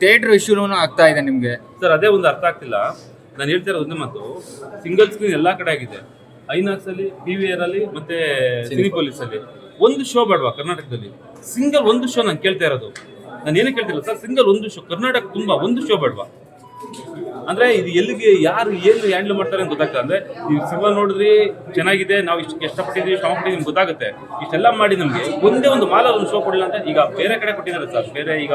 Theatre ಇಶ್ಯೂನು ಆಗ್ತಾ ಇದೆ ನಿಮಗೆ? ಸರ್ ಅದೇ ಒಂದು ಅರ್ಥ ಆಗ್ತಿಲ್ಲ. ನಾನು ಹೇಳ್ತಾ ಇರೋದು ಒಂದೇ ಮಾತು. ಸಿಂಗಲ್ ಸ್ಕ್ರೀನ್ ಎಲ್ಲಾ ಕಡೆ ಆಗಿದೆ. ಐನಾಕ್ಸ್ ಅಲ್ಲಿ ಪಿ ವಿ ಆರ್ ಅಲ್ಲಿ ಮತ್ತೆ ಸಿನಿಪೋಲಿಸ್ ಅಲ್ಲಿ. ಒಂದು ಶೋ ಬೇಡವಾ ಕರ್ನಾಟಕದಲ್ಲಿ? ಸಿಂಗಲ್ ಒಂದು ಶೋ ನಾನು ಕೇಳ್ತಾ ಇರೋದು. ನಾನು ಏನೇ ಕೇಳ್ತಿಲ್ಲ ಸರ್ ಸಿಂಗಲ್ ಒಂದು ಶೋ ಕರ್ನಾಟಕ ತುಂಬಾ ಒಂದು ಶೋ ಬೇಡವಾ? ಅಂದ್ರೆ ಇದು ಎಲ್ಲಿಗೆ, ಯಾರು ಏನು ಹ್ಯಾಂಡಲ್ ಮಾಡ್ತಾರೆ ಅಂತ ಗೊತ್ತಾಗ್ತದೆ. ಅಂದ್ರೆ ನೀವು ಸಿನಿಮಾ ನೋಡಿದ್ರಿ, ಚೆನ್ನಾಗಿದೆ, ನಾವು ಇಷ್ಟು ಕಷ್ಟಪಟ್ಟಿದ್ವಿ ಶ್ರಮ ಪಟ್ಟಿದ್ವಿ ಗೊತ್ತಾಗುತ್ತೆ. ಇಷ್ಟೆಲ್ಲ ಮಾಡಿ ನಮಗೆ ಒಂದೇ ಒಂದು ಮಾಲ ಒಂದು ಶೋ ಕೊಡಲಿಲ್ಲ ಅಂತ ಈಗ ಬೇರೆ ಕಡೆ ಕೊಟ್ಟಿದ್ದಾರೆ ಸರ್. ಬೇರೆ ಈಗ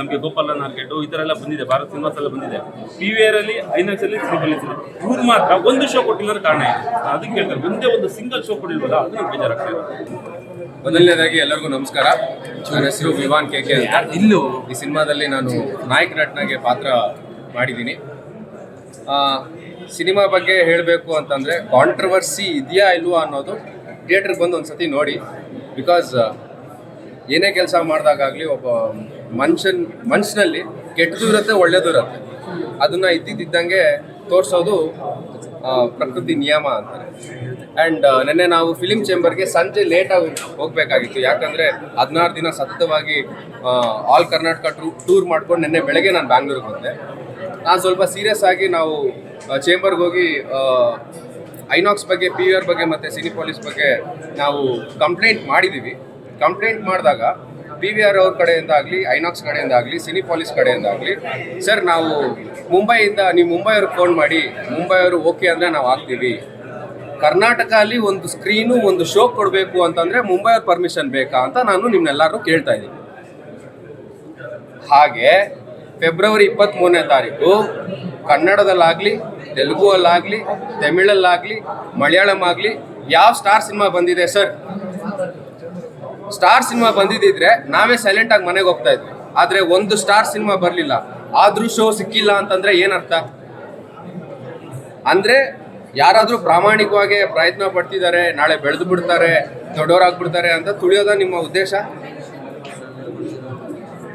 ನಮಗೆ ಗೋಪಾಲ ಮಾರ್ಕೆಟ್ ಈ ಥರ ಎಲ್ಲ ಬಂದಿದೆ, ಭಾರತ್ ಸಿನಿಮಾಸ್ ಎಲ್ಲ ಬಂದಿದೆ. ಪಿ ವಿ ಆರ್ ಅಲ್ಲಿ ಐನಾಕ್ಸ್ ಅಲ್ಲಿ ಸಿನಿಮಾ. ಇವ್ರು ಮಾತ್ರ ಒಂದು ಶೋ ಕೊಟ್ಟಿಲ್ಲ ಅಂದ್ರೆ ಕಾರಣ ಅದಕ್ಕೆ ಹೇಳ್ತಾರೆ, ಒಂದೇ ಒಂದು ಸಿಂಗಲ್ ಶೋ ಕೊಡಲಿಲ್ಲ ಅದು ನಮ್ಗೆ ಬೇಜಾರಾಗ್ತಾ ಇದೆ. ಮೊದಲನೇದಾಗಿ ಎಲ್ಲರಿಗೂ ನಮಸ್ಕಾರ. ನನ್ನ ಹೆಸರು ವಿವಾನ್ ಕೆ ಕೆ ಇಲ್ಲೂ ಈ ಸಿನಿಮಾದಲ್ಲಿ ನಾನು ನಾಯಕ ನಟನಾಗೆ ಪಾತ್ರ ಮಾಡಿದ್ದೀನಿ. ಸಿನಿಮಾ ಬಗ್ಗೆ ಹೇಳಬೇಕು ಅಂತಂದರೆ ಕಾಂಟ್ರವರ್ಸಿ ಇದೆಯಾ ಇಲ್ವಾ ಅನ್ನೋದು ಥಿಯೇಟ್ರಿಗೆ ಬಂದು ಒಂದು ಸತಿ ನೋಡಿ ಬಿಕಾಸ್ ಏನೇ ಕೆಲಸ ಮಾಡಿದಾಗಲಿ ಒಬ್ಬ ಮನುಷ್ಯನ್, ಮನುಷ್ಯನಲ್ಲಿ ಕೆಟ್ಟದು ಇರುತ್ತೆ ಒಳ್ಳೇದು ಇರುತ್ತೆ ಅದನ್ನು ಇದ್ದಿದ್ದಂಗೆ ತೋರಿಸೋದು ಪ್ರಕೃತಿ ನಿಯಮ ಅಂತಾರೆ. ಆ್ಯಂಡ್ ನಿನ್ನೆ ನಾವು ಫಿಲಿಮ್ ಚೇಂಬರ್ಗೆ ಸಂಜೆ ಲೇಟಾಗಿ ಹೋಗಬೇಕಾಗಿತ್ತು. ಯಾಕಂದರೆ ಹದಿನಾರು ದಿನ ಸತತವಾಗಿ ಆಲ್ ಕರ್ನಾಟಕ ಟೂ ಟೂರ್ ಮಾಡ್ಕೊಂಡು ನಿನ್ನೆ ಬೆಳಗ್ಗೆ ನಾನು ಬ್ಯಾಂಗ್ಳೂರಿಗೆ ಬಂದೆ. ನಾನು ಸ್ವಲ್ಪ ಸೀರಿಯಸ್ ಆಗಿ ನಾವು ಚೇಂಬರ್ಗೆ ಹೋಗಿ ಐನಾಕ್ಸ್ ಬಗ್ಗೆ ಪಿ ಆರ್ ಬಗ್ಗೆ ಮತ್ತು ಸಿನಿಪಾಲಿಸ್ ಬಗ್ಗೆ ನಾವು ಕಂಪ್ಲೇಂಟ್ ಮಾಡಿದ್ದೀವಿ ಕಂಪ್ಲೇಂಟ್ ಮಾಡಿದಾಗ ಪಿ ವಿ ಆರ್ ಅವ್ರ ಕಡೆಯಿಂದ ಆಗಲಿ ಐನಾಕ್ಸ್ ಕಡೆಯಿಂದ ಆಗಲಿ ಸಿನಿಪಾಲಿಸ್ ಕಡೆಯಿಂದ ಆಗಲಿ, ಸರ್, ನಾವು ಮುಂಬೈಯಿಂದ, ನೀವು ಮುಂಬೈ ಅವ್ರಿಗೆ ಫೋನ್ ಮಾಡಿ, ಮುಂಬೈಯವರು ಓಕೆ ಅಂದರೆ ನಾವು ಹಾಕ್ತೀವಿ ಕರ್ನಾಟಕ ಅಲ್ಲಿ ಒಂದು ಸ್ಕ್ರೀನು ಒಂದು ಶೋ ಕೊಡಬೇಕು ಅಂತಂದರೆ ಮುಂಬೈ ಅವ್ರ ಪರ್ಮಿಷನ್ ಬೇಕಾ? ಅಂತ ನಾನು ನಿಮ್ಮೆಲ್ಲರೂ ಕೇಳ್ತಾ ಇದ್ದೀನಿ. ಹಾಗೆ ಫೆಬ್ರವರಿ ಇಪ್ಪತ್ತ್ಮೂರನೇ ತಾರೀಕು ಕನ್ನಡದಲ್ಲಾಗಲಿ, ತೆಲುಗುವಲ್ಲಾಗಲಿ, ತಮಿಳಲ್ಲಾಗಲಿ ಮಲಯಾಳಂ ಆಗಲಿ ಯಾವ ಸ್ಟಾರ್ ಸಿನಿಮಾ ಬಂದಿದೆ ಸರ್? ಸ್ಟಾರ್ ಸಿನಿಮಾ ಬಂದಿದ್ದಿದ್ರೆ ನಾವೇ ಸೈಲೆಂಟ್ ಆಗಿ ಮನೆಗೆ ಹೋಗ್ತಾ ಇದ್ವಿ. ಆದರೆ ಒಂದು ಸ್ಟಾರ್ ಸಿನಿಮಾ ಬರಲಿಲ್ಲ. ಆದರೂ ಶೋ ಸಿಕ್ಕಿಲ್ಲ ಅಂತಂದರೆ ಏನರ್ಥ? ಅಂದರೆ ಯಾರಾದರೂ ಪ್ರಾಮಾಣಿಕವಾಗಿ ಪ್ರಯತ್ನ ಪಡ್ತಿದ್ದಾರೆ, ನಾಳೆ ಬೆಳೆದು ಬಿಡ್ತಾರೆ ದೊಡ್ಡವರಾಗ್ಬಿಡ್ತಾರೆ ಅಂತ ತುಳಿಯೋದ ನಿಮ್ಮ ಉದ್ದೇಶ?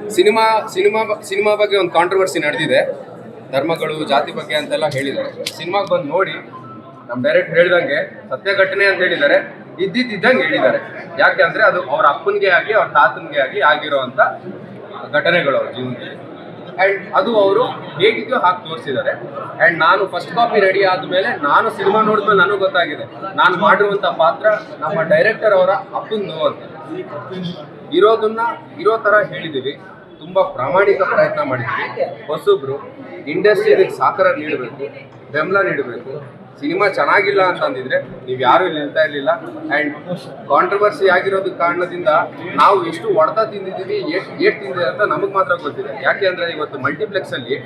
ಸಿನಿಮಾ ಸಿನಿಮಾ ಸಿನಿಮಾ ಬಗ್ಗೆ ಒಂದು ಕಾಂಟ್ರವರ್ಸಿ ನಡೆದಿದೆ. ಧರ್ಮಗಳು, ಜಾತಿ ಬಗ್ಗೆ ಅಂತೆಲ್ಲ ಹೇಳಿದ್ದಾರೆ. ಸಿನಿಮಾಗೆ ಬಂದು ನೋಡಿ ನಮ್ಮ ಡೈರೆಕ್ಟ್ ಹೇಳ್ದಂಗೆ ಸತ್ಯ ಘಟನೆ ಅಂತ ಹೇಳಿದ್ದಾರೆ. ಇದ್ದಿದ್ದಂಗೆ ಹೇಳಿದ್ದಾರೆ. ಯಾಕೆ ಅಂದರೆ ಅದು ಅವ್ರ ಅಪ್ಪನಿಗೆ ಆಗಿ ಅವ್ರ ತಾತನಿಗೆ ಆಗಿ ಆಗಿರೋ ಅಂಥ ಘಟನೆಗಳು ಅವ್ರ ಜೀವನದಲ್ಲಿ. ಆ್ಯಂಡ್ ಅದು ಅವರು ಹೇಗಿದೆಯೋ ಹಾಕಿ ತೋರಿಸಿದ್ದಾರೆ. ಆ್ಯಂಡ್ ನಾನು ಫಸ್ಟ್ ಕಾಪಿ ರೆಡಿ ಆದಮೇಲೆ ನಾನು ಸಿನಿಮಾ ನೋಡಿದ್ಮೇಲೆ ನನಗೆ ಗೊತ್ತಾಗಿದೆ. ನಾನು ಮಾಡಿರುವಂಥ ಪಾತ್ರ ನಮ್ಮ ಡೈರೆಕ್ಟರ್ ಅವರ ಅಪ್ಪಂದು ಅಂತ. ಇರೋದನ್ನ ಇರೋ ಥರ ಹೇಳಿದ್ದೀವಿ. ತುಂಬ ಪ್ರಾಮಾಣಿಕ ಪ್ರಯತ್ನ ಮಾಡಿದ್ದೀವಿ. ಹೊಸಬ್ರು ಇಂಡಸ್ಟ್ರಿ ಇದಕ್ಕೆ ಸಹಕಾರ ನೀಡಬೇಕು, ಬೆಂಬಲ ನೀಡಬೇಕು. ಸಿನಿಮಾ ಚೆನ್ನಾಗಿಲ್ಲ ಅಂತಂದಿದ್ರೆ ನೀವು ಯಾರು ಇಲ್ಲಿ ನಿಲ್ತಾ ಇರಲಿಲ್ಲ. ಆ್ಯಂಡ್ ಕಾಂಟ್ರವರ್ಸಿ ಆಗಿರೋದು ಕಾರಣದಿಂದ ನಾವು ಎಷ್ಟು ಹೊಡೆತ ತಿಂದಿದ್ದೀವಿ ಎಷ್ಟು ಏಟ್ ತಿಂದಿದೆ ಅಂತ ನಮಗೆ ಮಾತ್ರ ಗೊತ್ತಿದೆ. ಯಾಕೆ ಅಂದರೆ ಇವತ್ತು ಮಲ್ಟಿಪ್ಲೆಕ್ಸಲ್ಲಿ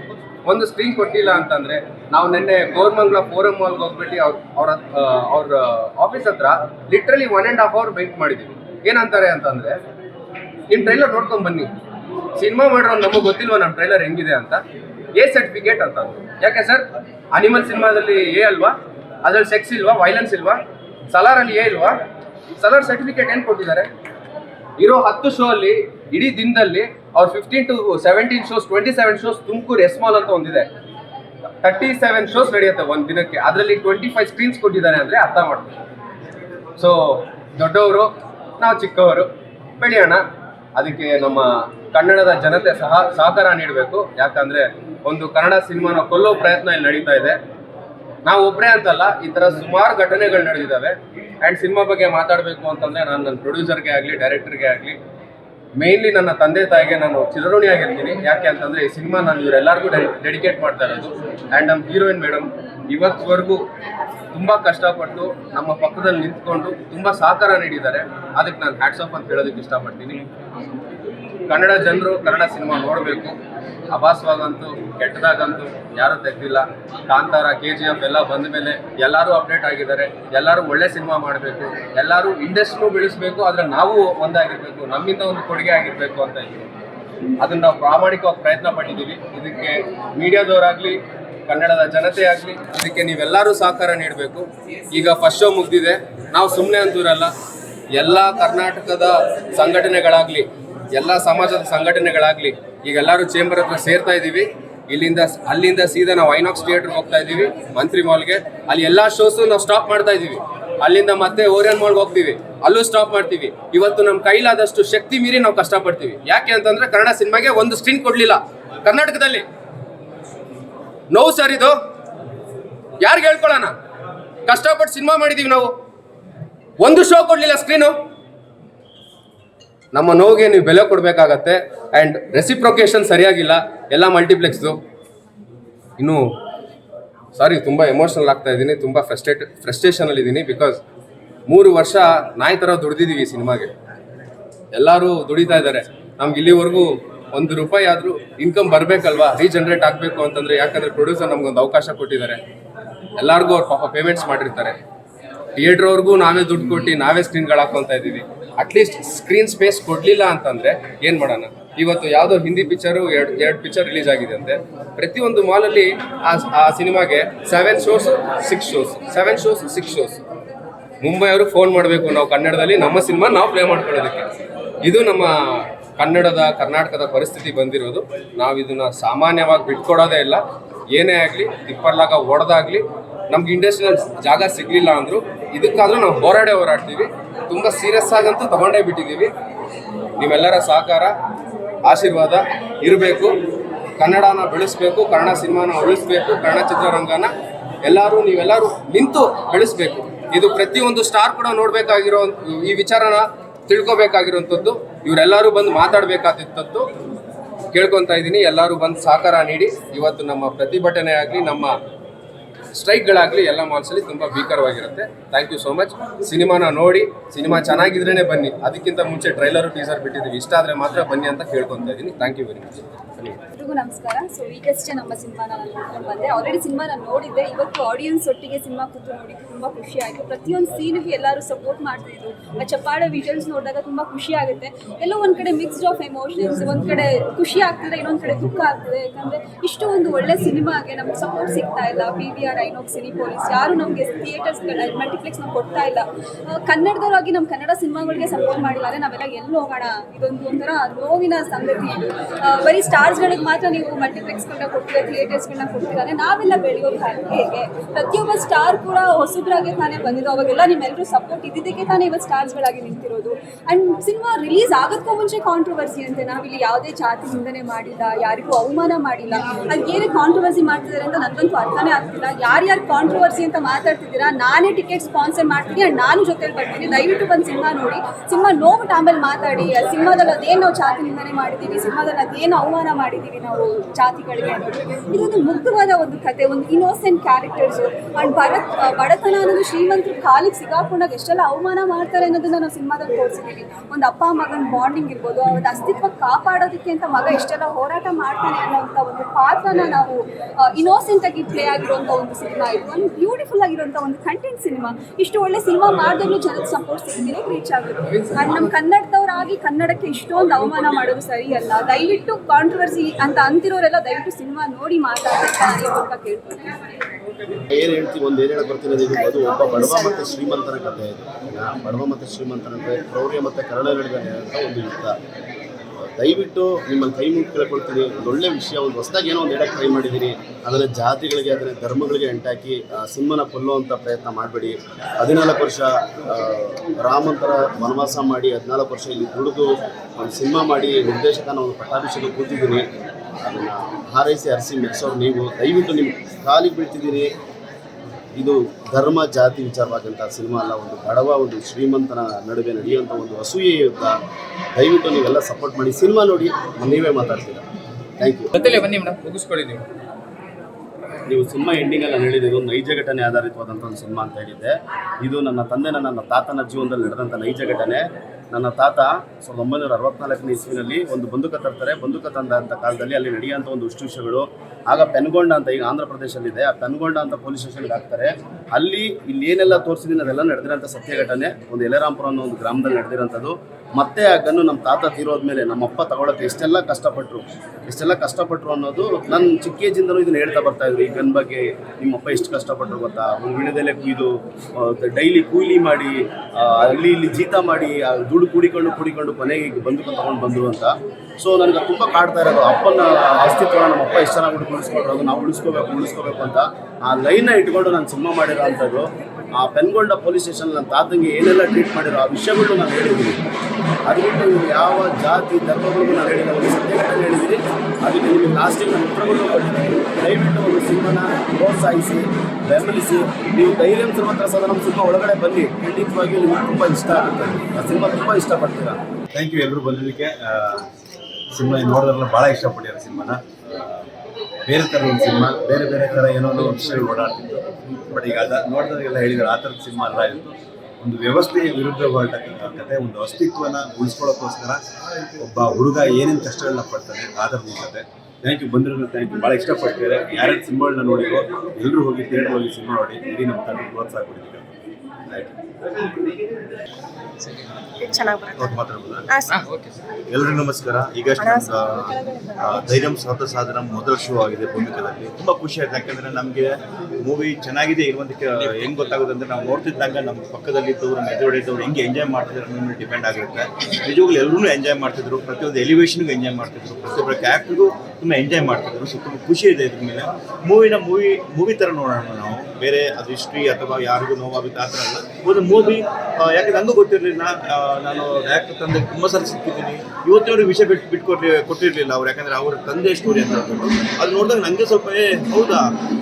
ಒಂದು ಸ್ಕ್ರೀನ್ ಕೊಟ್ಟಿಲ್ಲ ಅಂತಂದರೆ ನಾವು ನಿನ್ನೆ ಗೋರ್ಮಂಗ್ಲ ಫೋರಮ್ ಮಾಲ್ಗೆ ಹೋಗ್ಬಿಟ್ಟು ಅವ್ರ ಅವ್ರ ಅವ್ರ ಆಫೀಸ್ ಹತ್ರ literally one and half hour wait ಮಾಡಿದ್ದೀವಿ ಏನಂತಾರೆ ಅಂತಂದರೆ ನಿಮ್ಮ ಟ್ರೈಲರ್ ನೋಡ್ಕೊಂಡು ಬನ್ನಿ. ಸಿನಿಮಾ ಮಾಡಿರೋ ನಮಗೆ ಗೊತ್ತಿಲ್ವಾ ನಮ್ಮ ಟ್ರೈಲರ್ ಹೆಂಗಿದೆ ಅಂತ? ಎ ಸರ್ಟಿಫಿಕೇಟ್ ಅಂತ. ಯಾಕೆ ಸರ್? ಅನಿಮಲ್ ಸಿನಿಮಾದಲ್ಲಿ ಎ ಅಲ್ವಾ? ಅದರಲ್ಲಿ ಸೆಕ್ಸ್ ಇಲ್ವಾ? ವೈಲೆನ್ಸ್ ಇಲ್ವಾ? ಸಲಾರಲ್ಲಿ ಎ ಇಲ್ವಾ? ಸಲಾರ್ ಸರ್ಟಿಫಿಕೇಟ್ ಏನು ಕೊಟ್ಟಿದ್ದಾರೆ? ಇರೋ ಹತ್ತು ಶೋ ಅಲ್ಲಿ, ಇಡೀ ದಿನದಲ್ಲಿ ಅವ್ರು fifteen to seventeen shows twenty seven shows Tumakuru S mall ಅಂತ ಒಂದಿದೆ. ತರ್ಟಿ ಸೆವೆನ್ ಶೋಸ್ ನಡೆಯುತ್ತೆ ಒಂದು ದಿನಕ್ಕೆ. ಅದರಲ್ಲಿ ಟ್ವೆಂಟಿ ಫೈವ್ ಸ್ಕ್ರೀನ್ಸ್ ಕೊಟ್ಟಿದ್ದಾರೆ ಅಂದರೆ ಅರ್ಥ ಮಾಡ್ತೀವಿ ಸೊ ದೊಡ್ಡವರು, ನಾವು ಚಿಕ್ಕವರು, ಬೆಳೆಯೋಣ. ಅದಕ್ಕೆ ನಮ್ಮ ಕನ್ನಡದ ಜನತೆ ಸಹ ಸಹಕಾರ ನೀಡಬೇಕು. ಯಾಕಂದ್ರೆ ಒಂದು ಕನ್ನಡ ಸಿನಿಮಾನ ಕೊಲ್ಲೋ ಪ್ರಯತ್ನ ಇಲ್ಲಿ ನಡೀತಾ ಇದೆ. ನಾವು ಒಬ್ಬರೇ ಅಂತಲ್ಲ, ಈ ಥರ ಸುಮಾರು ಘಟನೆಗಳು ನಡೆದಿದ್ದಾವೆ. ಆ್ಯಂಡ್ ಸಿನಿಮಾ ಬಗ್ಗೆ ಮಾತಾಡಬೇಕು ಅಂತಂದರೆ ನಾನು ನನ್ನ ಪ್ರೊಡ್ಯೂಸರ್ಗೆ ಆಗಲಿ, ಡೈರೆಕ್ಟರ್ಗೆ ಆಗಲಿ, ಮೇನ್ಲಿ ನನ್ನ ತಂದೆ ತಾಯಿಗೆ ನಾನು ಚಿರಋಣಿಯಾಗಿರ್ತೀನಿ ಯಾಕೆ ಅಂತಂದರೆ ಈ ಸಿನಿಮಾ ನಾನು ಇವರೆಲ್ಲರಿಗೂ ಡೆಡಿಕೇಟ್ ಮಾಡ್ತಾ ಇರೋದು. ಆ್ಯಂಡ್ ನಮ್ಮ ಹೀರೋಯಿನ್ ಮೇಡಮ್ ಇವತ್ತುವರೆಗೂ ತುಂಬ ಕಷ್ಟಪಟ್ಟು ನಮ್ಮ ಪಕ್ಕದಲ್ಲಿ ನಿಂತ್ಕೊಂಡು ತುಂಬ ಸಹಕಾರ ನೀಡಿದ್ದಾರೆ. ಅದಕ್ಕೆ ನಾನು ಹ್ಯಾಟ್ಸ್ ಆಫ್ ಅಂತ ಹೇಳೋದಕ್ಕೆ ಇಷ್ಟಪಡ್ತೀನಿ. ಕನ್ನಡ ಜನರು ಕನ್ನಡ ಸಿನಿಮಾ ನೋಡಬೇಕು. ಅಭಾಸವಾಗಂತೂ ಕೆಟ್ಟದಾಗಂತೂ ಯಾರೂ ತೆಗ್ದಿಲ್ಲ. ಕಾಂತಾರ ಕೆ ಜಿ ಎಫ್ ಎಲ್ಲ ಬಂದ ಮೇಲೆ ಎಲ್ಲರೂ ಅಪ್ಡೇಟ್ ಆಗಿದ್ದಾರೆ. ಎಲ್ಲರೂ ಒಳ್ಳೆ ಸಿನಿಮಾ ಮಾಡಬೇಕು. ಎಲ್ಲರೂ ಇಂಡಸ್ಟ್ರಿನೂ ಬೆಳೆಸಬೇಕು. ಆದರೆ ನಾವು ಒಂದಾಗಿರಬೇಕು. ನಮ್ಮಿಂದ ಒಂದು ಕೊಡುಗೆ ಆಗಿರಬೇಕು ಅಂತ ಇದ್ದೀವಿ ಅದನ್ನು ನಾವು ಪ್ರಾಮಾಣಿಕವಾಗಿ ಪ್ರಯತ್ನ ಪಟ್ಟಿದ್ದೀವಿ. ಇದಕ್ಕೆ ಮೀಡಿಯಾದವರಾಗಲಿ, ಕನ್ನಡದ ಜನತೆ ಆಗಲಿ, ಇದಕ್ಕೆ ನೀವೆಲ್ಲರೂ ಸಹಕಾರ ನೀಡಬೇಕು. ಈಗ ಫಸ್ಟ್ ಶೋ ಮುಗ್ದಿದೆ. ನಾವು ಸುಮ್ಮನೆ ಅಂತೂರಲ್ಲ ಎಲ್ಲ ಕರ್ನಾಟಕದ ಸಂಘಟನೆಗಳಾಗಲಿ ಎಲ್ಲ ಸಮಾಜದ ಸಂಘಟನೆಗಳಾಗಲಿ ಈಗ ಎಲ್ಲರೂ ಚೇಂಬರ್ ಹತ್ರ ಸೇರ್ತಾ ಇದ್ದೀವಿ ಇಲ್ಲಿಂದ ಅಲ್ಲಿಂದ ಸೀದಾ ನಾವು ಐನಾಕ್ಸ್ ಥಿಯೇಟರ್ಗೆ ಹೋಗ್ತಾ ಇದ್ದೀವಿ ಮಂತ್ರಿ ಮಾಲ್ಗೆ ಅಲ್ಲಿ ಎಲ್ಲ ಶೋಸು ನಾವು ಸ್ಟಾಪ್ ಮಾಡ್ತಾ ಇದ್ದೀವಿ ಅಲ್ಲಿಂದ ಮತ್ತೆ ಓರಿಯನ್ ಮಾಲ್ಗೆ ಹೋಗ್ತೀವಿ. ಅಲ್ಲೂ ಸ್ಟಾಪ್ ಮಾಡ್ತೀವಿ. ಇವತ್ತು ನಮ್ಮ ಕೈಲಾದಷ್ಟು ಶಕ್ತಿ ಮೀರಿ ನಾವು ಕಷ್ಟಪಡ್ತೀವಿ. ಯಾಕೆ ಅಂತಂದ್ರೆ ಕನ್ನಡ ಸಿನಿಮಾಗೆ ಒಂದು ಸ್ಕ್ರೀನ್ ಕೊಡಲಿಲ್ಲ. ಕರ್ನಾಟಕದಲ್ಲಿ. ನೋವು ಸರ್ ಇದು. ಯಾರಿಗೆ ಹೇಳ್ಕೊಳ್ಳೋಣ? ಕಷ್ಟಪಟ್ಟು ಸಿನಿಮಾ ಮಾಡಿದೀವಿ ನಾವು. ಒಂದು ಶೋ ಕೊಡಲಿಲ್ಲ ಸ್ಕ್ರೀನು ನಮ್ಮ ನೋವಿಗೆ ನೀವು ಬೆಲೆ ಕೊಡಬೇಕಾಗತ್ತೆ ಆ್ಯಂಡ್ ರೆಸಿಪ್ರೊಕೇಶನ್ ಸರಿಯಾಗಿಲ್ಲ, ಎಲ್ಲ ಮಲ್ಟಿಪ್ಲೆಕ್ಸ್ದು ಇನ್ನು ಸಾರಿ ತುಂಬ ಎಮೋಷ್ನಲ್ ಆಗ್ತಾ ಇದ್ದೀನಿ, ತುಂಬ ಫ್ರಸ್ಟ್ರೇಟ್ ಫ್ರಸ್ಟ್ರೇಷನಲ್ಲಿ ಇದ್ದೀನಿ ಬಿಕಾಸ್ ಮೂರು ವರ್ಷ ನಾಯಿ ಥರ ದುಡ್ದಿದ್ದೀವಿ ಈ ಸಿನಿಮಾಗೆ. ಎಲ್ಲರೂ ದುಡಿತಾ ಇದ್ದಾರೆ. ನಮ್ಗೆ ಇಲ್ಲಿವರೆಗೂ ಒಂದು ರೂಪಾಯಿ ಆದರೂ ಇನ್ಕಮ್ ಬರಬೇಕಲ್ವಾ? ರೀಜನ್ರೇಟ್ ಆಗಬೇಕು ಅಂತಂದರೆ ಯಾಕಂದರೆ ಪ್ರೊಡ್ಯೂಸರ್ ನಮ್ಗೊಂದು ಅವಕಾಶ ಕೊಟ್ಟಿದ್ದಾರೆ. ಎಲ್ಲರಿಗೂ ಅವ್ರು ಪೇಮೆಂಟ್ಸ್ ಮಾಡಿರ್ತಾರೆ. ಥಿಯೇಟ್ರ್ ಅವ್ರಿಗೂ ನಾವೇ ದುಡ್ಡು ಕೊಟ್ಟು ನಾವೇ ಸ್ಕ್ರೀನ್ಗಳು ಹಾಕೊಂತ ಇದ್ದೀವಿ. ಅಟ್ಲೀಸ್ಟ್ ಸ್ಕ್ರೀನ್ ಸ್ಪೇಸ್ ಕೊಡಲಿಲ್ಲ ಅಂತಂದ್ರೆ ಏನು ಮಾಡೋಣ? ಇವತ್ತು ಯಾವುದೋ ಹಿಂದಿ ಪಿಕ್ಚರು ಎರಡು ಎರಡು ಪಿಕ್ಚರ್ ರಿಲೀಸ್ ಆಗಿದೆ ಅಂತೆ. ಪ್ರತಿಯೊಂದು ಮಾಲಲ್ಲಿ ಆ ಆ ಸಿನಿಮಾಗೆ seven shows six shows seven shows six shows Mumbai ಅವರು ಫೋನ್ ಮಾಡಬೇಕು ನಾವು ಕನ್ನಡದಲ್ಲಿ ನಮ್ಮ ಸಿನಿಮಾ ನಾವು ಪ್ಲೇ ಮಾಡ್ಕೊಳ್ಳೋದಕ್ಕೆ. ಇದು ನಮ್ಮ ಕನ್ನಡದ ಕರ್ನಾಟಕದ ಪರಿಸ್ಥಿತಿ ಬಂದಿರೋದು. ನಾವು ಇದನ್ನ ಸಾಮಾನ್ಯವಾಗಿ ಬಿಟ್ಕೊಡೋದೇ ಇಲ್ಲ. ಏನೇ ಆಗಲಿ ತಿಪ್ಪರ್ಲಾಗ ಹೊಡೆದಾಗ್ಲಿ ನಮ್ಗೆ ಇಂಡಸ್ಟ್ರಿಯಲ್ ಜಾಗ ಸಿಗಲಿಲ್ಲ ಅಂದ್ರು. ಇದಕ್ಕಾದ್ರೂ ನಾವು ಹೋರಾಡೇ ಹೋರಾಡ್ತೀವಿ. ತುಂಬ ಸೀರಿಯಸ್ ಆಗಂತೂ ತಗೊಂಡೇ ಬಿಟ್ಟಿದ್ದೀವಿ. ನಿಮ್ಮೆಲ್ಲರ ಸಹಕಾರ, ಆಶೀರ್ವಾದ ಇರಬೇಕು. ಕನ್ನಡನ ಬೆಳೆಸ್ಬೇಕು, ಕನ್ನಡ ಸಿನಿಮಾನ ಉಳಿಸ್ಬೇಕು, ಕನ್ನಡ ಚಿತ್ರರಂಗನ ಎಲ್ಲರೂ, ನೀವೆಲ್ಲರೂ ನಿಂತು ಬೆಳೆಸ್ಬೇಕು. ಇದು ಪ್ರತಿಯೊಂದು ಸ್ಟಾರ್ ಕೂಡ ನೋಡಬೇಕಾಗಿರೋ ಈ ವಿಚಾರನ ತಿಳ್ಕೊಬೇಕಾಗಿರೋಂಥದ್ದು. ಇವರೆಲ್ಲರೂ ಬಂದು ಮಾತಾಡಬೇಕಾದಂಥದ್ದು ಕೇಳ್ಕೊತಾ ಇದ್ದೀನಿ. ಎಲ್ಲರೂ ಬಂದು ಸಹಕಾರ ನೀಡಿ. ಇವತ್ತು ನಮ್ಮ ಪ್ರತಿಭಟನೆ ಆಗಲಿ, ನಮ್ಮ ಸ್ಟ್ರೈಕ್ಗಳಾಗಲಿ ಎಲ್ಲ ಮಾಲ್ಸಲ್ಲಿ ತುಂಬ ಭೀಕರವಾಗಿರುತ್ತೆ. ಥ್ಯಾಂಕ್ ಯು ಸೋ ಮಚ್ ಸಿನಿಮಾನ ನೋಡಿ, ಸಿನಿಮಾ ಚೆನ್ನಾಗಿದ್ರೇ ಬನ್ನಿ. ಅದಕ್ಕಿಂತ ಮುಂಚೆ ಟ್ರೈಲರು ಟೀಸರ್ ಬಿಟ್ಟಿದ್ದೀವಿ ಇಷ್ಟ ಆದರೆ ಮಾತ್ರ ಬನ್ನಿ ಅಂತ ಕೇಳ್ಕೊತಾ ಇದ್ದೀನಿ ಥ್ಯಾಂಕ್ ಯು ವೆರಿ ಮಚ್ ಎಲ್ರಿಗೂ ನಮಸ್ಕಾರ. ಸೊ ಈಗಷ್ಟೇ ನಮ್ಮ ಸಿನಿಮಾನ ನಾನು ನೋಡ್ಕೊಂಡು ಬಂದೆ. ಆಲ್ರೆಡಿ ಸಿನಿಮಾ ನಾನು ನೋಡಿದ್ದೆ. ಇವತ್ತು ಆಡಿಯನ್ಸ್ ಒಟ್ಟಿಗೆ ಸಿನಿಮಾ ಕೂತು ನೋಡಿ ತುಂಬ ಖುಷಿ ಆಯಿತು. ಪ್ರತಿಯೊಂದು ಸೀನಿಗೆ ಎಲ್ಲರೂ ಸಪೋರ್ಟ್ ಮಾಡ್ತಿದ್ರು ಆ ಚಪ್ಪಾಡ ವಿಜುವಲ್ಸ್ ನೋಡಿದಾಗ ತುಂಬ ಖುಷಿ ಆಗುತ್ತೆ. ಎಲ್ಲೋ ಒಂದು ಕಡೆ ಮಿಕ್ಸ್ಡ್ ಆಫ್ ಎಮೋಷನ್ಸ್ ಒಂದು ಕಡೆ ಖುಷಿ ಆಗ್ತಿದೆ, ಇನ್ನೊಂದು ಕಡೆ ದುಃಖ ಆಗ್ತಿದೆ. ಯಾಕಂದರೆ ಇಷ್ಟು ಒಂದು ಒಳ್ಳೆ ಸಿನಿಮಾಗೆ ನಮ್ಗೆ ಸಪೋರ್ಟ್ ಸಿಗ್ತಾ ಇಲ್ಲ. P V R INOX Cinepolis ಯಾರು ನಮಗೆ ಥಿಯೇಟರ್ಸ್ ಮಲ್ಟಿಪ್ಲೆಕ್ಸ್ ಕೊಡ್ತಾ ಇಲ್ಲ. ಕನ್ನಡದವರಾಗಿ ನಮ್ಮ ಕನ್ನಡ ಸಿನಿಮಾಗಳಿಗೆ ಸಪೋರ್ಟ್ ಮಾಡಿಲ್ಲ. ಅಂದರೆ ನಾವೆಲ್ಲ ಎಲ್ಲಿ ಹೋಗೋಣ? ಇದೊಂದು ಒಂಥರ ನೋವಿನ ಸಂಗತಿ. ಬರೀ ಸ್ಟಾರ್ಸ್ಗಳಿಗೆ ಮಾತ್ರ ನೀವು ಮಲ್ಟಿಪ್ಲೆಕ್ಸ್ಗಳನ್ನ ಕೊಡ್ತೀರಾ, ಥಿಯೇಟರ್ಸ್ಗಳನ್ನ ಕೊಟ್ಟಿದ್ದಾರೆ ನಾವೆಲ್ಲ ಬೆಳೆಯೋದು ಹೇಗೆ? ಪ್ರತಿಯೊಬ್ಬ ಸ್ಟಾರ್ ಕೂಡ ಹೊಸಬ್ರಾಗೆ ತಾನೇ ಬಂದಿದ್ದು ಅವಾಗೆಲ್ಲ ನಿಮ್ಮೆಲ್ಲರೂ ಸಪೋರ್ಟ್ ಇದ್ದಿದ್ದಕ್ಕೆ ತಾನೇ ಇವತ್ತು ಸ್ಟಾರ್ಸ್ಗಳಾಗಿ ನಿಂತಿರೋದು. ಅಂಡ್ ಸಿನಿಮಾ ರಿಲೀಸ್ ಆಗೋದಕ್ಕೂ ಮುಂಚೆ ಕಾಂಟ್ರವರ್ಸಿ ಅಂತೆ. ನಾವಿಲ್ಲಿ ಯಾವುದೇ ಜಾತಿ ನಿಂದನೆ ಮಾಡಿಲ್ಲ, ಯಾರಿಗೂ ಅವಮಾನ ಮಾಡಿಲ್ಲ. ಅದು ಏನೇ ಕಾಂಟ್ರವರ್ಸಿ ಮಾಡ್ತಿದ್ದಾರೆ ಅಂತ ನನಗಂತೂ ಅರ್ಥನೇ ಆಗ್ತಿಲ್ಲ. ಯಾರ್ಯಾರು ಕಾಂಟ್ರವರ್ಸಿ ಅಂತ ಮಾತಾಡ್ತಿದ್ದೀರಾ, ನಾನೇ ಟಿಕೆಟ್ ಸ್ಪಾನ್ಸರ್ ಮಾಡ್ತೀನಿ ಆ್ಯಂಡ್ ನಾನು ಜೊತೆಲಿ ಬರ್ತೀನಿ. ದಯವಿಟ್ಟು ಬಂದು ಸಿನಿಮಾ ನೋಡಿ. ಸಿನಿಮಾ ನೋವು ಆಮೇಲೆ ಮಾತಾಡಿ. ಸಿನಿಮಾದಲ್ಲಿ ಅದೇನು ನಾವು ಜಾತಿ ನಿಂದನೆ ಮಾಡಿದ್ದೀವಿ, ಸಿನಿಮಾದಲ್ಲಿ ಅದೇನು ಅವಮಾನ ಮಾಡಿದ್ದೀವಿ ನಾವು ಜಾತಿಗಳಿಗೆ ಇದೊಂದು ಮುಗ್ಧವಾದ ಒಂದು ಕತೆ, ಒಂದು ಇನ್ನೋಸೆಂಟ್ ಕ್ಯಾರೆಕ್ಟರ್ಸು ಅಂಡ್ ಭರತ್ ಬಡತನ ಅನ್ನೋದು ಶ್ರೀಮಂತರು ಕಾಲಿಗೆ ಸಿಗಾಕೊಂಡಾಗ ಎಷ್ಟೆಲ್ಲ ಅವಮಾನ ಮಾಡ್ತಾರೆ ಅನ್ನೋದನ್ನ ನಾವು ಸಿನಿಮಾದಲ್ಲಿ ತೋರಿಸಿದ್ದೀವಿ ಒಂದು ಅಪ್ಪ ಮಗನ ಬಾಂಡಿಂಗ್ ಇರ್ಬೋದು ಒಂದು ಅಸ್ತಿತ್ವ ಕಾಪಾಡೋದಕ್ಕೆ ಅಂತ ಮಗ ಎಷ್ಟೆಲ್ಲ ಹೋರಾಟ ಮಾಡ್ತಾನೆ ಅನ್ನೋಂಥ ಒಂದು ಪಾತ್ರನ ನಾವು ಇನ್ನೋಸೆಂಟ್ ಆಗಿ ಪ್ಲೇ ಆಗಿರುವಂಥ ಒಂದು ಸಿನಿಮಾ ಇದು. ಒಂದು ಬ್ಯೂಟಿಫುಲ್ ಆಗಿರುವಂಥ ಒಂದು ಕಂಟೆಂಟ್ ಸಿನಿಮಾ. ಇಷ್ಟು ಒಳ್ಳೆ ಸಿನಿಮಾ ಮಾಡಿದಾಗಲೂ ಜನದ ಸಪೋರ್ಟ್ ಸಿಗ್ತೀನಿ ರೀಚ್ ಆಗುತ್ತೆ. ನಮ್ಮ ಕನ್ನಡದವರಾಗಿ ಕನ್ನಡಕ್ಕೆ ಇಷ್ಟೊಂದು ಅವಮಾನ ಮಾಡೋದು ಸರಿ ಅಲ್ಲ ದಯವಿಟ್ಟು ಕಾಂಟ್ರವರ್ಸಿ ಅಂತ ಅಂತಿರೋರೆಲ್ಲ ದಯವಿಟ್ಟು ಸಿನಿಮಾ ನೋಡಿ ಏನು ಹೇಳ್ತೀವಿ ಒಂದು ಅದು ಬಡವ ಮತ್ತು ಶ್ರೀಮಂತನ ಕಥೆ ಇದು. ಬಡವ ಮತ್ತು ಶ್ರೀಮಂತರ ಮತ್ತು ಅಂತ ಒಂದು ಯುದ್ಧ. ದಯವಿಟ್ಟು ನಿಮ್ಮಲ್ಲಿ ಕೈ ಮುಟ್ಟು ಕೇಳ್ಕೊಳ್ತೀನಿ. ಒಳ್ಳೆ ವಿಷಯ, ಒಂದು ಹೊಸದಾಗಿ ಏನೋ ಒಂದು ಹೇಳಕ್ಕೆ ಟ್ರೈ ಮಾಡಿದ್ದೀರಿ ಅದನ್ನು ಜಾತಿಗಳಿಗೆ, ಅದನ್ನು ಧರ್ಮಗಳಿಗೆ ಎಂಟಾಕಿ ಆ, ಸಿಂಹನ ಕೊಲ್ಲುವಂಥ ಪ್ರಯತ್ನ ಮಾಡಬೇಡಿ. ಹದಿನಾಲ್ಕು ವರ್ಷ ರಾಮಂತರ ವನವಾಸ ಮಾಡಿ ಹದಿನಾಲ್ಕು ವರ್ಷ ಇಲ್ಲಿ ದುಡಿದು, ಒಂದು ಸಿನಿಮಾ ಮಾಡಿ ನಿರ್ದೇಶಕನ ಒಂದು ಪಟ್ಟಾಭಿಷೇಕ ಕೂತಿದ್ದೀನಿ. ಅದನ್ನು ಹಾರೈಸಿ ಹರಿಸಿ ಮೆರೆಸೋರು ನೀವು ದಯವಿಟ್ಟು ನಿಮ್ಮ ಖಾಲಿ ಬೀಳ್ತಿದ್ದೀರಿ. ಇದು ಧರ್ಮ ಜಾತಿ ವಿಚಾರವಾದಂಥ ಸಿನಿಮಾ ಅಲ್ಲ ಒಂದು ಬಡವ ಒಂದು ಶ್ರೀಮಂತನ ನಡುವೆ ನಡೆಯುವಂಥ ಒಂದು ಅಸೂಯೆ ಯುದ್ಧ ದಯವಿಟ್ಟು ನೀವೆಲ್ಲ ಸಪೋರ್ಟ್ ಮಾಡಿ. ಸಿನಿಮಾ ನೋಡಿ ನೀವೇ ಮಾತಾಡ್ತೀರಾ. ಥ್ಯಾಂಕ್ ಯು ಜೊತೆಲೆ ಬನ್ನಿ ಮೇಡಮ್ ಮುಗಿಸ್ಕೊಳ್ಳಿ ನೀವು. ನೀವು ಸಿನಿಮಾ ಎಂಡಿಂಗಲ್ಲಿ ಹೇಳಿದ್ದು ನೈಜ ಘಟನೆ ಆಧಾರಿತವಾದಂಥ ಒಂದು ಸಿನಿಮಾ ಅಂತ ಹೇಳಿದ್ದೆ. ಇದು ನನ್ನ ತಂದೆನ ನನ್ನ ತಾತನ ಜೀವನದಲ್ಲಿ ನಡೆದಂಥ ನೈಜ ಘಟನೆ. ನನ್ನ ತಾತ ಸಾವಿರದ ಒಂಬೈನೂರ ಅರವತ್ನಾಲ್ಕನೇ ಇಸ್ವಿನಲ್ಲಿ ಒಂದು ಬಂದೂಕ ತರ್ತಾರೆ. ಬಂದೂಕ ತಂದಂಥ ಕಾಲದಲ್ಲಿ ಅಲ್ಲಿ ನಡೆಯುವಂಥ ಒಂದು ಉಷ್ಟು ವಿಷಯಗಳು ಆಗ ಪೆನ್ಗೊಂಡ ಅಂತ ಈಗ ಆಂಧ್ರ ಪ್ರದೇಶದಲ್ಲಿದೆ ಆ ಪೆನ್ಗೊಂಡ ಅಂತ ಪೊಲೀಸ್ ಸ್ಟೇಷನ್ಗೆ ಹಾಕ್ತಾರೆ. ಅಲ್ಲಿ ಇಲ್ಲಿ ಏನೆಲ್ಲ ತೋರಿಸಿದ್ದೀನಿ, ಅದೆಲ್ಲ ನಡೆದಿರೋಂಥ ಸತ್ಯ ಘಟನೆ ಒಂದು ಯಲರಾಂಪುರ ಅನ್ನೋ ಒಂದು ಗ್ರಾಮದಲ್ಲಿ ನಡೆದಿರೋಂಥದ್ದು. ಮತ್ತೆ ಆ ಗನ್ನು ನಮ್ಮ ತಾತ ತೀರೋದ್ಮೇಲೆ ನಮ್ಮಪ್ಪ ತಗೊಳಕ್ಕೆ ಎಷ್ಟೆಲ್ಲ ಕಷ್ಟಪಟ್ಟರು ಎಷ್ಟೆಲ್ಲ ಕಷ್ಟಪಟ್ಟರು ಅನ್ನೋದು ನನ್ನ ಚಿಕ್ಕ ಏಜಿಂದಲೂ ಇದನ್ನ ಹೇಳ್ತಾ ಬರ್ತಾ ಇದ್ರು. ಈ ಗನ್ ಬಗ್ಗೆ ನಿಮ್ಮಪ್ಪ ಎಷ್ಟು ಕಷ್ಟಪಟ್ಟರು ಗೊತ್ತಾ? ಒಂದು ವಿಣದೆಲೆ ಕುಯ್ದು ಡೈಲಿ ಕೂಲಿ ಮಾಡಿ ಅಲ್ಲಿ ಇಲ್ಲಿ ಜೀತ ಮಾಡಿ ದುಡ್ಡು ಕೂಡಿಕೊಂಡು ಕೂಡಿಕೊಂಡು ಕೊನೆಗೆ ಬಂದು ತಗೊಂಡು ಬಂದರು ಅಂತ. ಸೊ, ನನಗೆ ತುಂಬ ಕಾಡ್ತಾ ಇರೋದು. ಅಪ್ಪನ ಅಸ್ತಿತ್ವ ನಮ್ಮ ಅಪ್ಪ ಎಷ್ಟು ಚೆನ್ನಾಗಿ ಉಳಿಸ್ಕೊಂಡ್ರು ನಾವು ಉಳಿಸ್ಕೋಬೇಕು ಉಳಿಸ್ಕೋಬೇಕು ಅಂತ ಆ ಲೈನ್ನ ಇಟ್ಕೊಂಡು ನಾನು ಸಿನಿಮಾ ಮಾಡಿರೋ ಅಂಥದ್ದು, ಆ ಪೆನ್ಗೊಂಡ ಪೊಲೀಸ್ ಸ್ಟೇಷನ್ ನನ್ನ ತಾತಂಗೆ ಏನೆಲ್ಲ ಟ್ರೀಟ್ ಮಾಡಿರೋ ಆ ವಿಷಯಗಳು ನಾನು ಹೇಳಿದ್ದೀನಿ. ಅದು ಬಿಟ್ಟು ಯಾವ ಜಾತಿ, ಧರ್ಮಗಳಿಗೂ ನಾನು ಹೇಳಿದ ಒಂದು ಸತ್ಯಗಳನ್ನು ಹೇಳಿದ್ದೀನಿ. ಅದಕ್ಕೆ ನಿಮಗೆ ಲಾಸ್ಟಿಗೆ ನಾನು ಉತ್ತರಗಳು ಕೊಟ್ಟಿದ್ದೀನಿ. ದಯವಿಟ್ಟು ಒಂದು ಸಿನಿಮಾನ ಪ್ರೋತ್ಸಾಹಿಸಿ, ಬೆಂಬಲಿಸಿ, ನೀವು ಧೈರ್ಯ ಸಿನಿಮಾ ಸಹ ನಮ್ಮ ಸಿನಿಮಾ ಒಳಗಡೆ ಬನ್ನಿ. ಖಂಡಿತವಾಗಿಯೂ ನಿಮಗೆ ತುಂಬ ಇಷ್ಟ ಆಗುತ್ತೆ. ಆ ಸಿನಿಮಾ ತುಂಬ ಇಷ್ಟಪಡ್ತೀರಾ? ಥ್ಯಾಂಕ್ ಯು ಎಲ್ಲರೂ ಬಂದಿದ್ದಕ್ಕೆ. ಸಿನಿಮಾ ನೋಡಿದ್ರೆ ಭಾಳ ಇಷ್ಟಪಟ್ಟಿದ್ದಾರೆ ಸಿನಿಮಾನ. ಬೇರೆ ಥರ ಒಂದು ಸಿನಿಮಾ, ಬೇರೆ ಬೇರೆ ಥರ ಏನೋ ಒಂದು ವಿಷಯಗಳು ಓಡಾಡ್ತಿತ್ತು. ಬಟ್ ಈಗ ಅದ ನೋಡಿದಾಗೆಲ್ಲ ಹೇಳಿದ್ರು, ಆ ಥರದ ಸಿನಿಮಾ ಅಲ್ಲ ಇದು. ಒಂದು ವ್ಯವಸ್ಥೆಯ ವಿರುದ್ಧ ಹೊರಟಕ್ಕಂಥ ಕತೆ, ಒಂದು ಅಸ್ತಿತ್ವನ ಉಳಿಸ್ಕೊಳ್ಳೋಕ್ಕೋಸ್ಕರ ಒಬ್ಬ ಹುಡುಗ ಏನೇನು ಕಷ್ಟಗಳನ್ನ ಪಡ್ತಾನೆ, ಆ ಥರದ ಕತೆ. ಥ್ಯಾಂಕ್ ಯು ಬಂದಿರೋದು ಥ್ಯಾಂಕ್ ಯು ಭಾಳ ಇಷ್ಟಪಡ್ತಾರೆ ಯಾರ್ಯಾರು ಸಿನಿಮಾಗಳನ್ನ ನೋಡಿದ್ರು ಎಲ್ಲರೂ ಹೋಗಿ ಥಿಯೇಟರ್ ಹೋಗಿ ಸಿನಿಮಾ ನೋಡಿ, ಇಡೀ ನಮ್ಮ ತಂಡ ಪ್ರೋತ್ಸಾಹ ಕೊಟ್ಟಿದ್ದೀವಿ ಚೆನ್ನಾಗಿ ಬರುತ್ತೆ. ನಮಸ್ಕಾರ. ಈಗಷ್ಟೇ ಧೈರ್ಯ ಸ್ವತ ಸಾಧನ ಮೊದಲ ಶೋ ಆಗಿದೆ ಭೂಮಿಕದಲ್ಲಿ. ತುಂಬಾ ಖುಷಿ ಆಯ್ತು ಯಾಕಂದ್ರೆ ನಮಗೆ ಮೂವಿ ಚೆನ್ನಾಗಿದೆ ಇರುವಂತಕ್ಕೆ ಹೆಂಗ್ ಗೊತ್ತಾಗುತ್ತೆ ಅಂದ್ರೆ ನಾವು ನೋಡ್ತಿದ್ದಾಗ ನಮ್ಮ ಪಕ್ಕದಲ್ಲಿ ಇದ್ದವ್ರು ನಮ್ಮ ಎದುರುಗಡೆ ಇದ್ದವ್ರು ಹೆಂಗೆ ಎಂಜಾಯ್ ಮಾಡ್ತಿದ್ರು ಅನ್ನೋ ಡಿಪೆಂಡ್ ಆಗಿರುತ್ತೆ ನಿಜವಾಗ್ಲೂ ಎಲ್ಲರೂ ಎಂಜಾಯ್ ಮಾಡ್ತಿದ್ರು ಪ್ರತಿಯೊಂದು ಎಲಿವೇಶನ್ಗೂ ಎಂಜಾಯ್ ಮಾಡ್ತಿದ್ರು. ಪ್ರತಿಯೊಬ್ಬರ ಕ್ಯಾರೆಕ್ಟರ್ಗೂ ತುಂಬ ಎಂಜಾಯ್ ಮಾಡ್ತಿದ್ರು. ಸೊ ತುಂಬ ಖುಷಿ ಇದೆ ಇದ್ರ ಮೇಲೆ. ಮೂವಿನ ಮೂವಿ ಮೂವಿ ಥರ ನೋಡೋಣ ನಾವು. ಬೇರೆ ಅದು ಹಿಸ್ಟ್ರಿ ಅಥವಾ ಯಾರಿಗೂ ನೋವಾಗುತ್ತೆ ಆ ಥರ ಅಲ್ಲ. ಒಂದು ಮೂವಿ ಯಾಕಂದ್ರೆ ನನಗೂ ಗೊತ್ತಿರಲಿಲ್ಲ. ನಾನು ಡೈರೆಕ್ಟರ್ ತಂದೆ ತುಂಬ ಸಲ ಸಿಕ್ಕಿದ್ದೀನಿ. ಇವತ್ತಿನವ್ರಿಗೆ ವಿಷಯ ಬಿಟ್ಟು ಬಿಟ್ಕೊಡ್ಲಿ ಕೊಟ್ಟಿರಲಿಲ್ಲ ಅವ್ರು. ಯಾಕಂದ್ರೆ ಅವ್ರ ತಂದೆ ಸ್ಟೋರಿ ಅಂತ ಹೇಳ್ಬಿಟ್ಟು ಅದು ನೋಡಿದಾಗ ನನಗೆ ಸ್ವಲ್ಪ ಹೌದಾ?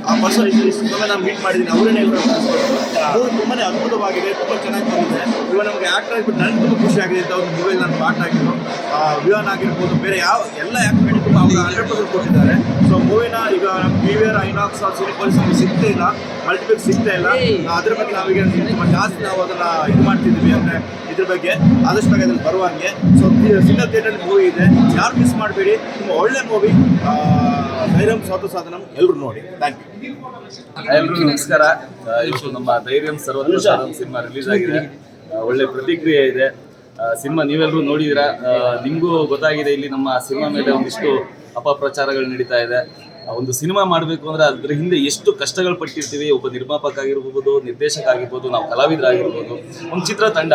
ಆ ಪರ್ಸನ್ ಇಷ್ಟು ನಾನು ಮೀಟ್ ಮಾಡಿದ್ದೀನಿ. ಅವರೇನೇ ಮೂವಿ ತುಂಬಾ ಅದ್ಭುತವಾಗಿದೆ, ತುಂಬ ಚೆನ್ನಾಗಿ ಬಂದಿದೆ. ಇವಾಗ ನಮಗೆ ಆ್ಯಕ್ಟ್ ಆಗಿಬಿಟ್ಟು ನನಗೆ ತುಂಬ ಖುಷಿ ಆಗಿದೆ ಅಂತ ಅವ್ರ ಮೂವಿಯಲ್ಲಿ ನಾನು ಪಾರ್ಟ್ ಆಗಿದ್ದು ವಿವಾನ್ ಆಗಿರ್ಬೋದು ಬೇರೆ ಯಾವ ಎಲ್ಲ ಆ್ಯಕ್ಟಿವಿಟಿ ತುಂಬ ಅವರು ಹಂಡ್ರೆಡ್ ಪರ್ಸೆಂಟ್ ಕೊಟ್ಟಿದ್ದಾರೆ. ಸೊ ಮೂವಿನ ಈಗ P V R INOX Cinepolis ನಮಗೆ ಸಿಗ್ತಾ ಇಲ್ಲ. ಮಲ್ಟಿಪ್ಲೆಕ್ಸ್ ಸಿಗ್ತಾ ಇಲ್ಲ. ಅದ್ರ ಬಗ್ಗೆ ನಾವೀಗ ತುಂಬ ಜಾಸ್ತಿ ನಾವು ಅದನ್ನ ಇದು ಮಾಡ್ತಿದ್ವಿ ಅಂದರೆ ಇದ್ರ ಬಗ್ಗೆ ಆದಷ್ಟು ಬೇಗ ಅದ್ರಲ್ಲಿ ಬರುವಂಗೆ ಸೊ ಸಿಂಗಲ್ ಥಿಯೇಟರ್ ಮೂವಿ ಇದೆ. ಯಾರು ಮಿಸ್ ಮಾಡಬೇಡಿ. ತುಂಬ ಒಳ್ಳೆ ಮೂವಿ ಧೈರ್ಯಂ ಸ್ವತ ಸಾಧನ ಎಲ್ಲರೂ ನೋಡಿ. ಥ್ಯಾಂಕ್ ಯು ಎಲ್ರಿಗೂ ನಮಸ್ಕಾರ. ಇಷ್ಟು ಇವತ್ತು ನಮ್ಮ ಧೈರ್ಯಂ ಸರ್ವತ್ರ ಸಾಧನ ಸಿನಿಮಾ ರಿಲೀಸ್ ಆಗಿದೆ. ಒಳ್ಳೆ ಪ್ರತಿಕ್ರಿಯೆ ಇದೆ. ಸಿನಿಮಾ ನೀವೆಲ್ಲರೂ ನೋಡಿದಿರಾ ನಿಮಗೂ ಗೊತ್ತಾಗಿದೆ ಇಲ್ಲಿ ನಮ್ಮ ಸಿನಿಮಾ ಮೇಲೆ ಒಂದಿಷ್ಟು ಅಪಪ್ರಚಾರಗಳು ನಡೀತಾ ಇದೆ. ಒಂದು ಸಿನಿಮಾ ಮಾಡಬೇಕು ಅಂದ್ರೆ ಅದ್ರ ಹಿಂದೆ ಎಷ್ಟು ಕಷ್ಟಗಳು ಪಟ್ಟಿರ್ತೀವಿ. ಒಬ್ಬ ನಿರ್ಮಾಪಕ ಆಗಿರ್ಬೋದು, ನಿರ್ದೇಶಕ ಆಗಿರ್ಬೋದು, ನಾವು ಕಲಾವಿದರಾಗಿರ್ಬೋದು. ಒಂದು ಚಿತ್ರ ತಂಡ,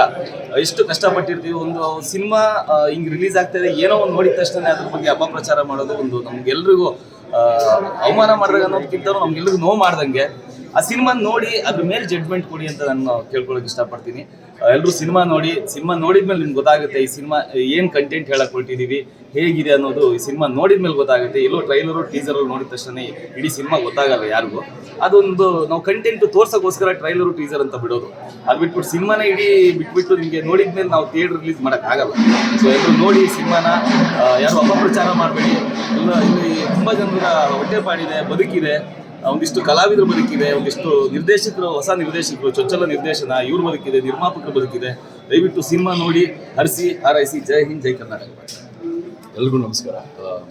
ಎಷ್ಟು ಕಷ್ಟಪಟ್ಟಿರ್ತೀವಿ ಒಂದು ಸಿನಿಮಾ ಹಿಂಗೆ ರಿಲೀಸ್ ಆಗ್ತಾ ಇದೆ. ಏನೋ ಒಂದು ನೋಡಿದ ತಕ್ಷಣ ಅದ್ರ ಬಗ್ಗೆ ಅಪಪ್ರಚಾರ ಮಾಡೋದು ಒಂದು ನಮ್ಗೆಲ್ರಿಗೂ ಅವಮಾನ ಮಾಡಿದಾಗ ಅನ್ನೋದಕ್ಕಿಂತ ನಮ್ಗೆಲ್ರಿಗೂ ನೋವು ಮಾಡ್ದಂಗೆ. ಆ ಸಿನಿಮಾ ನೋಡಿ ಅದ್ರ ಮೇಲೆ ಜಡ್ಜ್ಮೆಂಟ್ ಕೊಡಿ ಅಂತ ನಾನು ಕೇಳ್ಕೊಳಕ್ ಇಷ್ಟಪಡ್ತೀನಿ. ಎಲ್ಲರೂ ಸಿನಿಮಾ ನೋಡಿ, ಸಿನಿಮಾ ನೋಡಿದ್ಮೇಲೆ ನಿಮ್ಗೆ ಗೊತ್ತಾಗುತ್ತೆ ಈ ಸಿನಿಮಾ, ಏನು ಕಂಟೆಂಟ್ ಹೇಳಕ್ ಹೊರಟಿದೀವಿ ಹೇಗಿದೆ ಅನ್ನೋದು ಈ ಸಿನಿಮಾ ನೋಡಿದ್ಮೇಲೆ ಗೊತ್ತಾಗುತ್ತೆ. ಎಲ್ಲೋ ಟ್ರೈಲರು ಟೀಸರು ನೋಡಿದ ತಕ್ಷಣ ಇಡೀ ಸಿನಿಮಾ ಗೊತ್ತಾಗಲ್ಲ ಯಾರಿಗೂ. ಅದೊಂದು ನಾವು ಕಂಟೆಂಟ್ ತೋರ್ಸೋಕ್ಕೋಸ್ಕರ ಟ್ರೈಲರು ಟೀಸರ್ ಅಂತ ಬಿಡೋದು. ಅದು ಬಿಟ್ಬಿಟ್ಟು ಸಿನಿಮಾನ ಇಡೀ ಬಿಟ್ಬಿಟ್ಟು ನಿಮಗೆ ನೋಡಿದ್ಮೇಲೆ ನಾವು ಥಿಯೇಟರ್ ರಿಲೀಸ್ ಮಾಡೋಕ್ಕಾಗಲ್ಲ. ಸೊ ಎಲ್ಲರೂ ನೋಡಿ ಸಿನಿಮಾನ ಯಾರು ಅಪಪ್ರಚಾರ ಮಾಡಬೇಡಿ. ಎಲ್ಲ ಇಲ್ಲಿ ತುಂಬ ಜನರ ಹೊಟ್ಟೆಪಾಡಿದೆ, ಬದುಕಿದೆ. ಒಂದಿಷ್ಟು ಕಲಾವಿದರು ಬದುಕಿದೆ ಒಂದಿಷ್ಟು ನಿರ್ದೇಶಕರು ಹೊಸ ನಿರ್ದೇಶಕರು ಚೊಚ್ಚಲ ನಿರ್ದೇಶನ ಇವ್ರು ಬದುಕಿದೆ ನಿರ್ಮಾಪಕರು ಬದುಕಿದೆ. ದಯವಿಟ್ಟು ಸಿನಿಮಾ ನೋಡಿ ಹರಿಸಿ ಹಾರೈಸಿ. ಜೈ ಹಿಂದ್ ಜೈ ಕರ್ನಾಟಕ. ಎಲ್ರಿಗೂ ನಮಸ್ಕಾರ.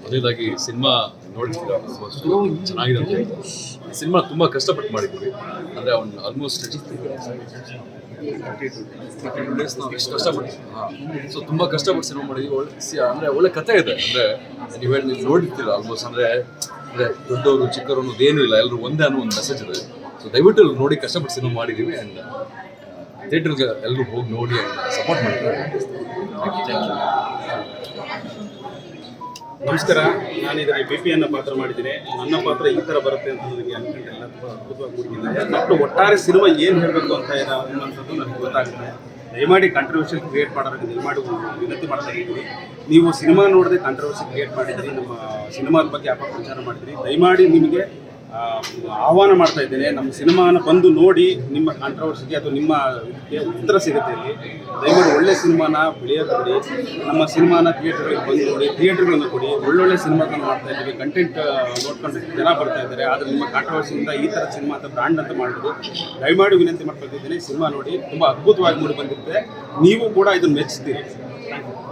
ಮೊದಲಾಗಿ ಸಿನಿಮಾ ನೋಡಿದ್ದೀರಾ ಚೆನ್ನಾಗಿದೆ ಅಂತ ಹೇಳ್ತಾರೆ. ಸಿನಿಮಾ ತುಂಬ ಕಷ್ಟಪಟ್ಟು ಮಾಡಿದ್ವಿ ಅಂದರೆ ಅವ್ನು ಆಲ್ಮೋಸ್ಟ್ ಡೇಸ್ ನಾವು ಎಷ್ಟು ಕಷ್ಟಪಟ್ಟು. ಸೊ ತುಂಬ ಕಷ್ಟಪಟ್ಟು ಸಿನಿಮಾ ಮಾಡಿದ್ವಿ ಒಳ್ಳೆ ಅಂದರೆ ಒಳ್ಳೆ ಕತೆ ಇದೆ. ಅಂದರೆ ನೀವು ಹೇಳಿ ನೀವು ನೋಡಿರ್ತೀರ ಆಲ್ಮೋಸ್ಟ್ ಅಂದರೆ ಅಂದರೆ ದೊಡ್ಡವರು, ಚಿಕ್ಕವರು ಏನೂ ಇಲ್ಲ. ಎಲ್ಲರೂ ಒಂದೇ ಅನ್ನೋ ಒಂದು ಮೆಸೇಜ್ ಇದೆ. ಸೊ ದಯವಿಟ್ಟು ನೋಡಿ, ಕಷ್ಟಪಟ್ಟು ಸಿನಿಮಾ ಮಾಡಿದ್ದೀವಿ ಆ್ಯಂಡ್ ಥಿಯೇಟ್ರಿಗೆ ಎಲ್ಲರೂ ಹೋಗಿ ನೋಡಿ ಆ್ಯಂಡ್ ಸಪೋರ್ಟ್ ಮಾಡ್ತಾರೆ ನಮಸ್ಕಾರ. ನಾನು ಇದರಲ್ಲಿ ಬಿ ಪಿ ಅನ್ನ ಪಾತ್ರ ಮಾಡಿದ್ದೀನಿ. ನನ್ನ ಪಾತ್ರ ಈ ಥರ ಬರುತ್ತೆ ಅಂತ ನನಗೆ ಅನ್ಕೊಂಡಿಲ್ಲ ತುಂಬ ಅದ್ಭುತವಾಗಿ ಒಟ್ಟಾರೆ ಸಿನಿಮಾ ಏನು ಹೇಳಬೇಕು ಅಂತ ಏನೋ ಅನ್ನೋಂಥದ್ದು ನನಗೆ ಗೊತ್ತಾಗುತ್ತೆ ದಯಮಾಡಿ ಕಾಂಟ್ರವರ್ಷಿಯಲ್ ಕ್ರಿಯೇಟ್ ಮಾಡೋರಿಗೆ ದಯಮಾಡಿ ವಿನಂತಿ ಮಾಡ್ತಾ ಇದ್ದೀನಿ. ನೀವು ಸಿನಿಮಾ ನೋಡದೆ ಕಾಂಟ್ರವರ್ಸಿ ಕ್ರಿಯೇಟ್ ಮಾಡಿದ್ರಿ ನಮ್ಮ ಸಿನಿಮಾದ ಬಗ್ಗೆ ಅಪಪ್ರಚಾರ ಮಾಡಿದ್ರಿ. ದಯಮಾಡಿ ನಿಮಗೆ ಆಹ್ವಾನ ಮಾಡ್ತಾ ಇದ್ದೇನೆ. ನಮ್ಮ ಸಿನಿಮಾನ ಬಂದು ನೋಡಿ ನಿಮ್ಮ ಕಾಂಟ್ರವರ್ಸಿಗೆ ಅಥವಾ ನಿಮ್ಮ ಉತ್ತರ ಸಿಗುತ್ತೆ ಇಲ್ಲಿ. ದಯವಿಟ್ಟು ಒಳ್ಳೆ ಸಿನಿಮಾನ ಬೆಳೆಯೋದ್ರಿ ನಮ್ಮ ಸಿನಿಮಾನ ಥಿಯೇಟರ್ಗಳಿಗೆ ಬಂದು ನೋಡಿ ಥಿಯೇಟರ್ಗಳನ್ನು ಕೊಡಿ. ಒಳ್ಳೊಳ್ಳೆ ಸಿನಿಮಾಗಳನ್ನ ಮಾಡ್ತಾ ಇದ್ದೀವಿ. ಕಂಟೆಂಟ್ ನೋಡ್ಕೊಂಡು ಜನ ಬರ್ತಾ ಇದ್ದಾರೆ. ಆದರೆ ನಿಮ್ಮ ಕಾಂಟ್ರವರ್ಸಿಯಿಂದ ಈ ಥರ ಸಿನಿಮಾ ಅಂತ ಬ್ರ್ಯಾಂಡ್ ಅಂತ ಮಾಡಿದ್ರು ದಯಮಾಡಿ ವಿನಂತಿ ಮಾಡ್ಕೊಳ್ತಿದ್ದೀನಿ ಸಿನಿಮಾ ನೋಡಿ ತುಂಬ ಅದ್ಭುತವಾಗಿ ಮೂಡಿ ಬಂದಿರುತ್ತೆ. ನೀವು ಕೂಡ ಇದನ್ನು ಮೆಚ್ಚಿಸ್ತೀರಿ.